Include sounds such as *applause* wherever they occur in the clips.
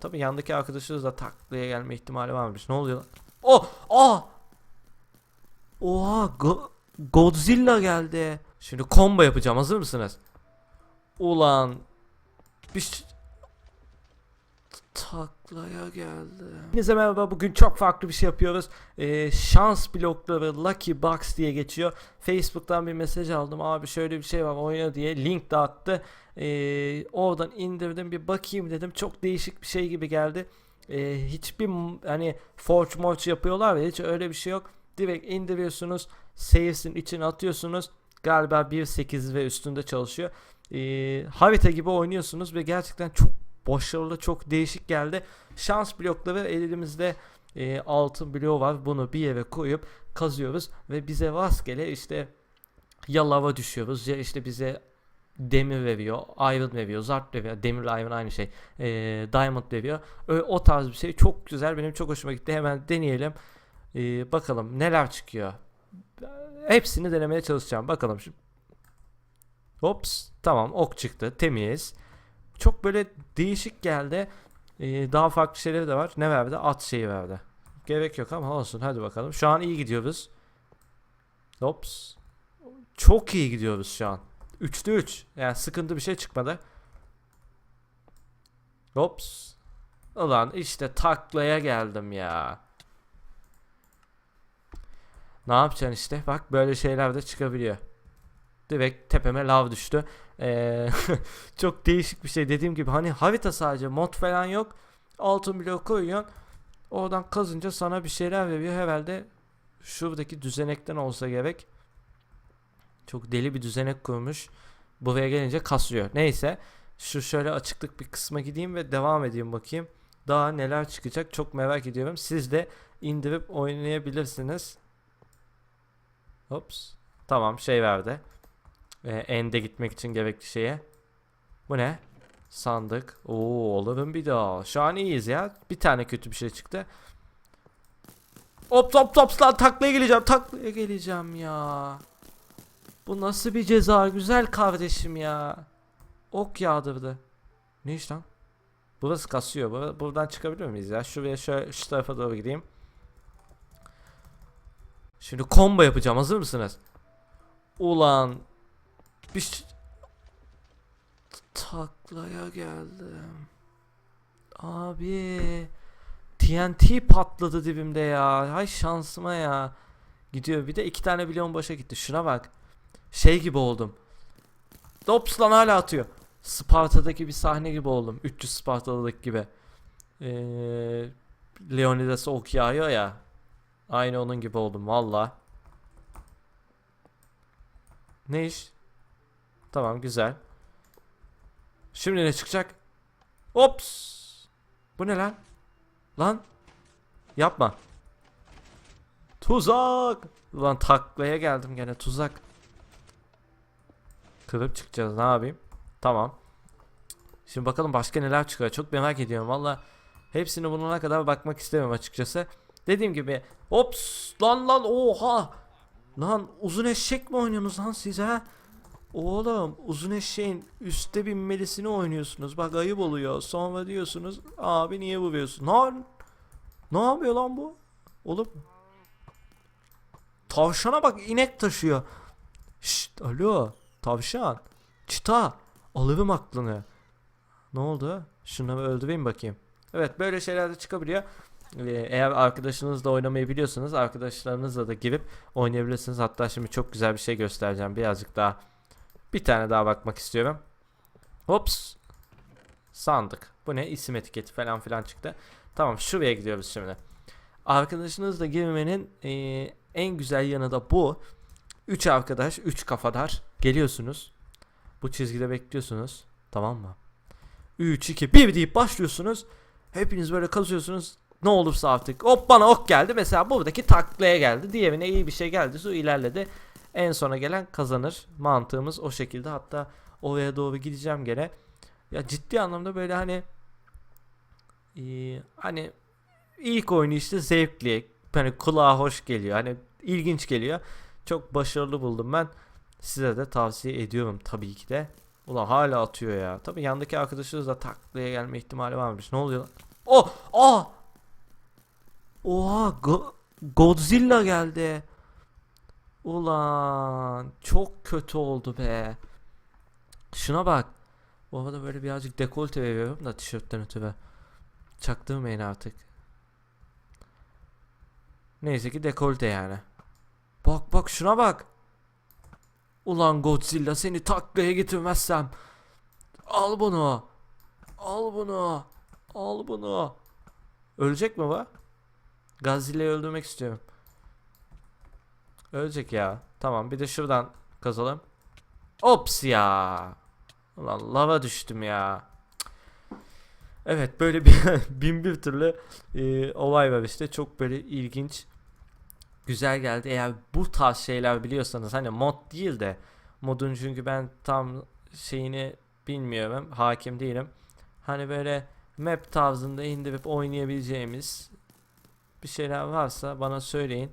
Tabi yandaki arkadaşınız da taklaya gelme ihtimali varmış. Ne oluyor lan? Oh! Oh! Oha! Go- Godzilla geldi. Şimdi combo yapacağım. Hazır mısınız? Ulan bir ş- taklaya geldi. Hepinize merhaba. Bugün çok farklı bir şey yapıyoruz. Ee, şans blokları Lucky Box diye geçiyor. Facebook'tan bir mesaj aldım. Abi şöyle bir şey var oyna diye. Link de attı. Ee, oradan indirdim bir bakayım dedim. Çok değişik bir şey gibi geldi. Ee, hiçbir hani forge morge yapıyorlar ya hiç öyle bir şey yok. Direkt indiriyorsunuz. Saves'in içine atıyorsunuz. Galiba 1.8 ve üstünde çalışıyor. Ee, harita gibi oynuyorsunuz ve gerçekten çok başarılı, çok değişik geldi. Şans blokları elimizde e, altın bloğu var. Bunu bir yere koyup kazıyoruz ve bize rastgele işte ya lava düşüyoruz ya işte bize demir veriyor, iron veriyor, zart veriyor, demir iron aynı şey, ee, diamond veriyor. Ö- o tarz bir şey çok güzel, benim çok hoşuma gitti. Hemen deneyelim, Ee, bakalım neler çıkıyor. Hepsini denemeye çalışacağım. Bakalım şimdi. Hops, tamam ok çıktı, temiz. Çok böyle değişik geldi. Ee, daha farklı şeyleri de var. Ne verdi? At şeyi verdi. Gerek yok ama olsun. Hadi bakalım. Şu an iyi gidiyoruz. Hops. Çok iyi gidiyoruz şu an. 3'te 3. Yani sıkıntı bir şey çıkmadı. Hops. Ulan işte taklaya geldim ya. Ne yapacaksın işte? Bak böyle şeyler de çıkabiliyor. Direkt tepeme lav düştü. Ee, *laughs* çok değişik bir şey. Dediğim gibi hani harita sadece mod falan yok. Altın blok koyuyorsun. Oradan kazınca sana bir şeyler veriyor. Herhalde şuradaki düzenekten olsa gerek. Çok deli bir düzenek kurmuş. Buraya gelince kasıyor. Neyse. Şu şöyle açıklık bir kısma gideyim ve devam edeyim bakayım. Daha neler çıkacak çok merak ediyorum. Siz de indirip oynayabilirsiniz. Hops. Tamam şey verdi. Ee, end'e gitmek için gerekli şeye. Bu ne? Sandık. Oo olurum bir daha. Şu an iyiyiz ya. Bir tane kötü bir şey çıktı. Hop hop hop lan taklaya geleceğim. Taklaya geleceğim ya. Bu nasıl bir ceza güzel kardeşim ya. Ok yağdırdı. Ne iş lan? Burası kasıyor. Bur- Buradan çıkabiliyor muyuz ya? Şuraya şöyle şu tarafa doğru gideyim. Şimdi combo yapacağım. Hazır mısınız? Ulan bir taklaya geldim. Abi TNT patladı dibimde ya. Hay şansıma ya. Gidiyor. Bir de iki tane milyon başa gitti. Şuna bak. Şey gibi oldum. Dops lan hala atıyor. Sparta'daki bir sahne gibi oldum. 300 Spartalı'daki gibi. Ee, Leonidas ok yağıyor ya. Aynı onun gibi oldum valla. Ne iş? Tamam güzel. Şimdi ne çıkacak? Ops. Bu ne lan? Lan. Yapma. Tuzak. Ulan taklaya geldim gene tuzak. Kırıp çıkacağız ne yapayım? Tamam. Şimdi bakalım başka neler çıkıyor. Çok merak ediyorum valla. Hepsini bulana kadar bakmak istemiyorum açıkçası. Dediğim gibi ops lan lan oha. Lan uzun eşek mi oynuyorsunuz lan siz ha? Oğlum uzun eşeğin üstte binmelisini oynuyorsunuz. Bak ayıp oluyor. Sonra diyorsunuz abi niye vuruyorsun? Lan ne yapıyor lan bu? Oğlum Tavşana bak inek taşıyor. Şşt alo tavşan. Çıta alırım aklını. Ne oldu? Bir öldüreyim bakayım. Evet böyle şeyler de çıkabiliyor. Ee, Eğer arkadaşınızla oynamayı biliyorsanız arkadaşlarınızla da girip oynayabilirsiniz. Hatta şimdi çok güzel bir şey göstereceğim. Birazcık daha bir tane daha bakmak istiyorum. Hops. Sandık. Bu ne? İsim etiketi falan filan çıktı. Tamam şuraya gidiyoruz şimdi. Arkadaşınızla girmenin eee, en güzel yanı da bu. 3 arkadaş, 3 kafadar geliyorsunuz. Bu çizgide bekliyorsunuz. Tamam mı? 3, 2, 1 deyip başlıyorsunuz. Hepiniz böyle kazıyorsunuz. Ne olursa artık. Hop bana ok geldi. Mesela buradaki taklaya geldi. Diğerine iyi bir şey geldi. Su ilerledi. En sona gelen kazanır. Mantığımız o şekilde. Hatta oraya doğru gideceğim gene. Ya ciddi anlamda böyle hani eee, hani ilk oyunu işte zevkli. Hani kulağa hoş geliyor. Hani ilginç geliyor. Çok başarılı buldum ben. Size de tavsiye ediyorum tabii ki de. Ulan hala atıyor ya. Tabii yandaki arkadaşınız da taklaya gelme ihtimali varmış. Ne oluyor lan? Oh! Oh! Oha! Go- Godzilla geldi. Ulan çok kötü oldu be. Şuna bak. Bu arada böyle birazcık dekolte veriyorum da tişörtten ötürü. Çaktırmayın artık. Neyse ki dekolte yani. Bak bak şuna bak. Ulan Godzilla seni taklaya getirmezsem. Al bunu. Al bunu. Al bunu. Ölecek mi bu? Godzilla'yı öldürmek istiyorum. Ölecek ya. Tamam bir de şuradan kazalım. Ops ya. Ulan lava düştüm ya. Evet böyle bir *laughs* bin bir türlü e, olay var işte. Çok böyle ilginç. Güzel geldi. Eğer bu tarz şeyler biliyorsanız hani mod değil de modun çünkü ben tam şeyini bilmiyorum. Hakim değilim. Hani böyle map tarzında indirip oynayabileceğimiz bir şeyler varsa bana söyleyin.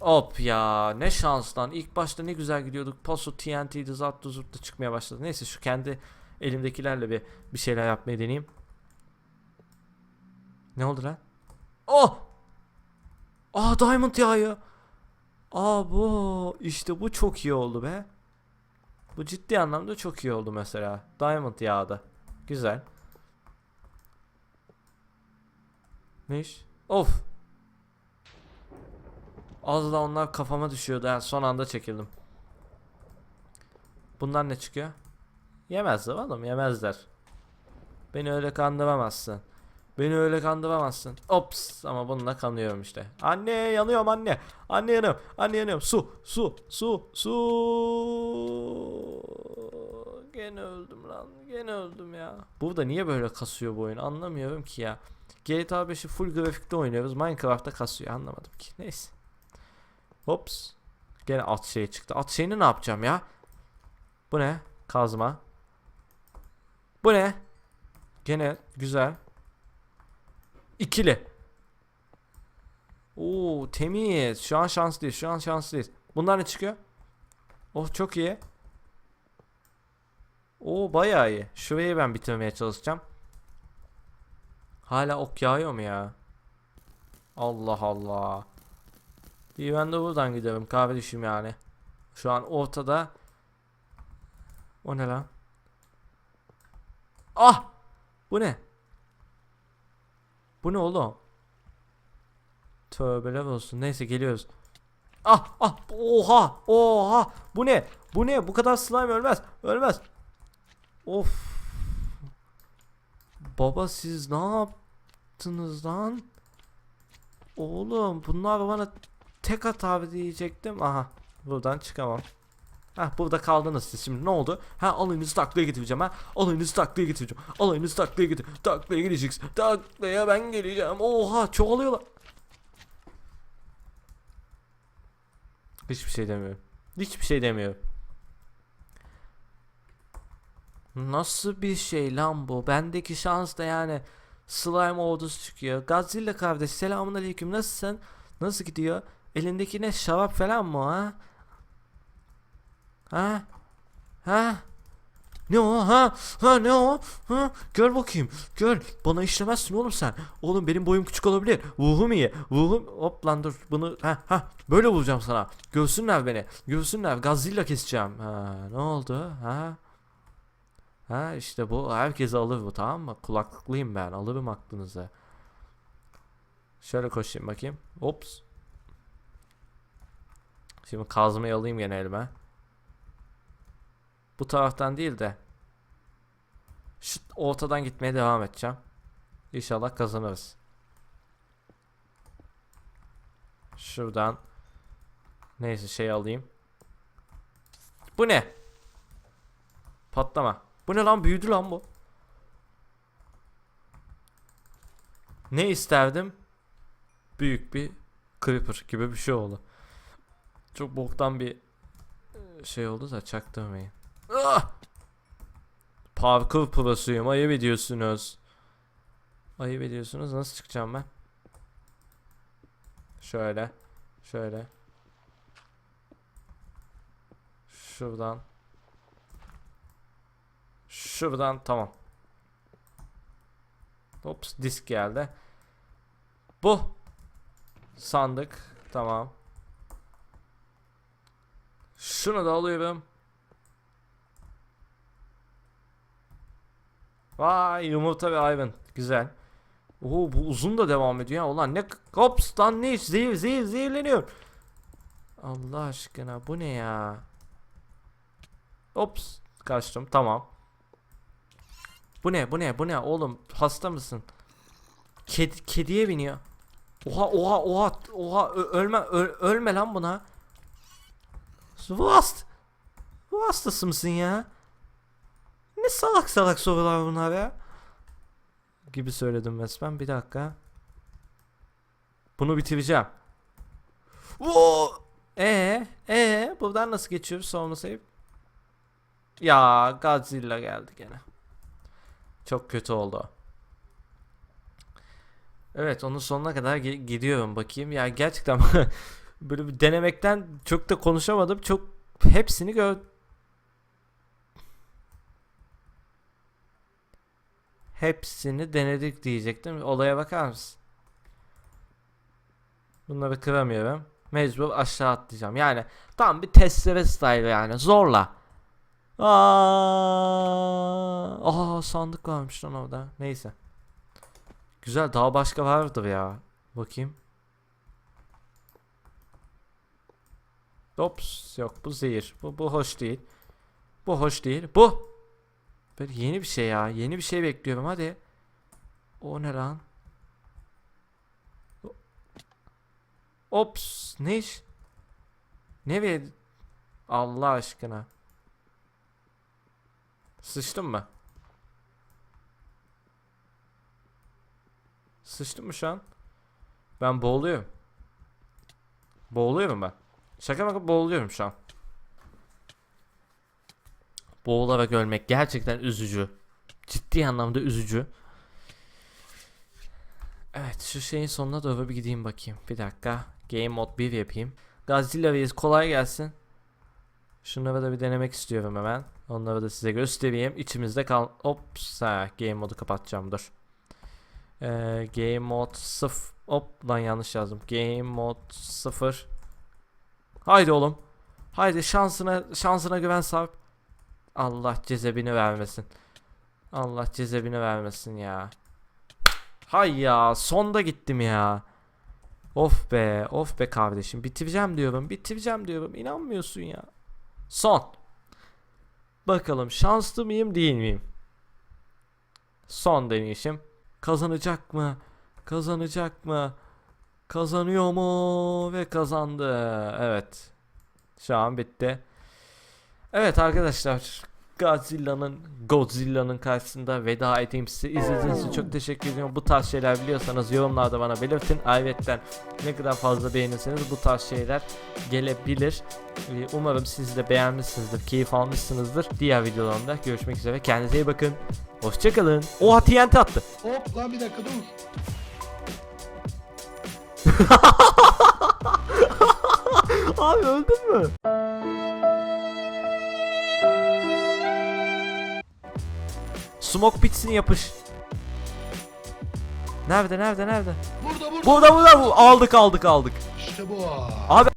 Hop ya ne şanslan. İlk başta ne güzel gidiyorduk. Paso TNT'di zarttı zurttu çıkmaya başladı. Neyse şu kendi elimdekilerle bir bir şeyler yapmayı deneyeyim. Ne oldu lan? Oh! Aa diamond yağı. Aa bu işte bu çok iyi oldu be. Bu ciddi anlamda çok iyi oldu mesela. Diamond yağdı. Güzel. Ne iş? Of. Az da onlar kafama düşüyordu. Yani son anda çekildim. Bunlar ne çıkıyor? Yemezler oğlum yemezler. Beni öyle kandıramazsın. Beni öyle kandıramazsın. Ops ama bununla kanıyorum işte. Anne yanıyorum anne. Anne yanıyorum. Anne yanıyorum. Su su su su. Gene öldüm lan. Gene öldüm ya. Burada niye böyle kasıyor bu oyun anlamıyorum ki ya. GTA 5'i full grafikte oynuyoruz. Minecraft'ta kasıyor anlamadım ki. Neyse. Hops. Gene at şey çıktı. At şeyini ne yapacağım ya? Bu ne? Kazma. Bu ne? Gene güzel. İkili. Oo temiz. Şu an şanslıyız. Şu an şanslıyız. Bunlar ne çıkıyor? Oh çok iyi. Oo bayağı iyi. Şurayı ben bitirmeye çalışacağım. Hala ok yağıyor mu ya? Allah Allah. İyi ben de buradan giderim kardeşim yani. Şu an ortada. O ne lan? Ah! Bu ne? Bu ne oğlum? Tövbeler olsun. Neyse geliyoruz. Ah ah oha oha bu ne bu ne bu kadar slime ölmez ölmez of baba siz ne yaptınız lan oğlum bunlar bana tek hata diyecektim aha buradan çıkamam Ha burada kaldınız siz şimdi ne oldu? Ha alayınızı taklaya getireceğim ha. Alayınızı taklaya getireceğim. Alayınızı taklaya getir. Taklaya gideceksin. Taklaya ben geleceğim. Oha çoğalıyorlar. Hiçbir şey demiyorum. Hiçbir şey demiyorum. Nasıl bir şey lan bu? Bendeki şans da yani slime ordusu çıkıyor. Godzilla kardeş selamun aleyküm nasılsın? Nasıl gidiyor? Elindeki ne şarap falan mı ha? Ha? Ha? Ne o ha? Ha ne o? Ha? Gör bakayım. Gör. Bana işlemezsin oğlum sen. Oğlum benim boyum küçük olabilir. Vuhum iyi. Vuhum. Hop lan dur. Bunu ha ha. Böyle vuracağım sana. Görsünler beni. Görsünler. Gazıyla keseceğim. Ha ne oldu? Ha? Ha işte bu. Herkes alır bu tamam mı? Kulaklıklıyım ben. Alırım aklınızı. Şöyle koşayım bakayım. Ops. Şimdi kazmayı alayım gene elime. Bu taraftan değil de şu ortadan gitmeye devam edeceğim. İnşallah kazanırız. Şuradan neyse şey alayım. Bu ne? Patlama. Bu ne lan büyüdü lan bu. Ne isterdim? Büyük bir creeper gibi bir şey oldu. Çok boktan bir e, şey oldu da çaktırmayın. Ah! Parkur prosuyum ayıp ediyorsunuz. Ayıp ediyorsunuz nasıl çıkacağım ben? Şöyle. Şöyle. Şuradan. Şuradan tamam. Ops disk geldi. Bu. Sandık. Tamam. Şunu da alıyorum. Vay yumurta ve ayvın. Güzel. Oo bu uzun da devam ediyor ya. Ulan ne hops lan ne zehir zehir zehirleniyor. Allah aşkına bu ne ya? Ops kaçtım tamam. Bu ne bu ne bu ne oğlum hasta mısın? Kedi, kediye biniyor. Oha oha oha oha ölme ölme lan buna. Bu hasta. Bu mısın ya? Ne salak salak sorular bunlar ya. Gibi söyledim resmen. Bir dakika. Bunu bitireceğim. Oo! Ee, ee, buradan nasıl geçiyoruz sorma sayıp? Ya Godzilla geldi gene. Çok kötü oldu. Evet onun sonuna kadar gi- gidiyorum bakayım. Ya gerçekten *laughs* böyle bir denemekten çok da konuşamadım. Çok hepsini gör Hepsini denedik diyecektim. Olaya bakar mısın? Bunları kıramıyorum. Mecbur aşağı atlayacağım. Yani tam bir testere style yani. Zorla. Aa, Aa sandık varmış lan orada. Neyse. Güzel daha başka vardır ya. Bakayım. Ops yok bu zehir. Bu, bu hoş değil. Bu hoş değil. Bu. Böyle yeni bir şey ya. Yeni bir şey bekliyorum hadi. O ne lan? Ops ne iş? Ne ver? Allah aşkına. Sıçtın mı? Sıçtın mı şu an? Ben boğuluyorum. Boğuluyorum ben. Şaka maka boğuluyorum şu an. Boğularak ölmek gerçekten üzücü. Ciddi anlamda üzücü. Evet şu şeyin sonuna doğru bir gideyim bakayım. Bir dakika. Game mode 1 yapayım. Godzilla Reis kolay gelsin. Şunları da bir denemek istiyorum hemen. Onları da size göstereyim. İçimizde kal... Ops ha, game modu kapatacağım dur. Ee, game mode 0. Hop lan yanlış yazdım. Game mode 0. Haydi oğlum. Haydi şansına şansına güven Sarp. Allah cezebini vermesin. Allah cezebini vermesin ya. Hay ya sonda gittim ya. Of be of be kardeşim bitireceğim diyorum bitireceğim diyorum inanmıyorsun ya. Son. Bakalım şanslı mıyım değil miyim? Son deneyişim. Kazanacak mı? Kazanacak mı? Kazanıyor mu? Ve kazandı. Evet. Şu an bitti. Evet arkadaşlar Godzilla'nın Godzilla'nın karşısında veda edeyim size. İzlediğiniz için çok teşekkür ediyorum. Bu tarz şeyler biliyorsanız yorumlarda bana belirtin. Ayrıca ne kadar fazla beğenirseniz bu tarz şeyler gelebilir. Ee, Umarım siz de beğenmişsinizdir, keyif almışsınızdır. Diğer videolarımda görüşmek üzere. Kendinize iyi bakın. Hoşçakalın. Oha TNT attı. Hop lan bir dakika dur. *laughs* Abi öldün mü? Smoke bitsin yapış. Nerede nerede nerede? Burada burada. Burada burada bu. Aldık aldık aldık. İşte bu. Abi